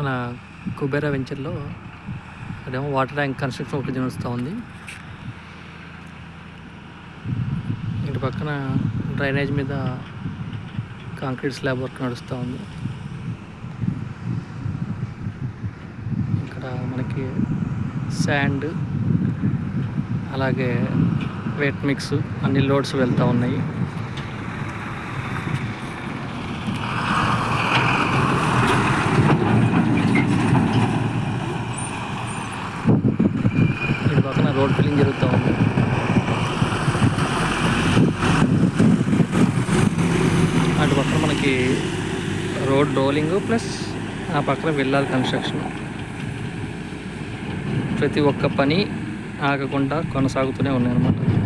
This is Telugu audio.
మన కుబేరా వెంచర్లో అదేమో వాటర్ ట్యాంక్ కన్స్ట్రక్షన్ ఒకటి నడుస్తూ ఉంది. ఇటు పక్కన డ్రైనేజ్ మీద కాంక్రీట్ స్లాబ్ వర్క్ నడుస్తూ ఉంది. ఇక్కడ మనకి శాండ్ అలాగే వెట్ మిక్స్ అన్ని లోడ్స్ వెళ్తూ ఉన్నాయి. పక్కన రోడ్ ఫిల్లింగ్ జరుగుతూ ఉంది. అటు పక్కన మనకి రోడ్ రోలింగ్ ప్లస్ ఆ పక్కన వెళ్ళాలి కన్స్ట్రక్షన్. ప్రతి ఒక్క పని ఆగకుండా కొనసాగుతూనే ఉన్నాయన్నమాట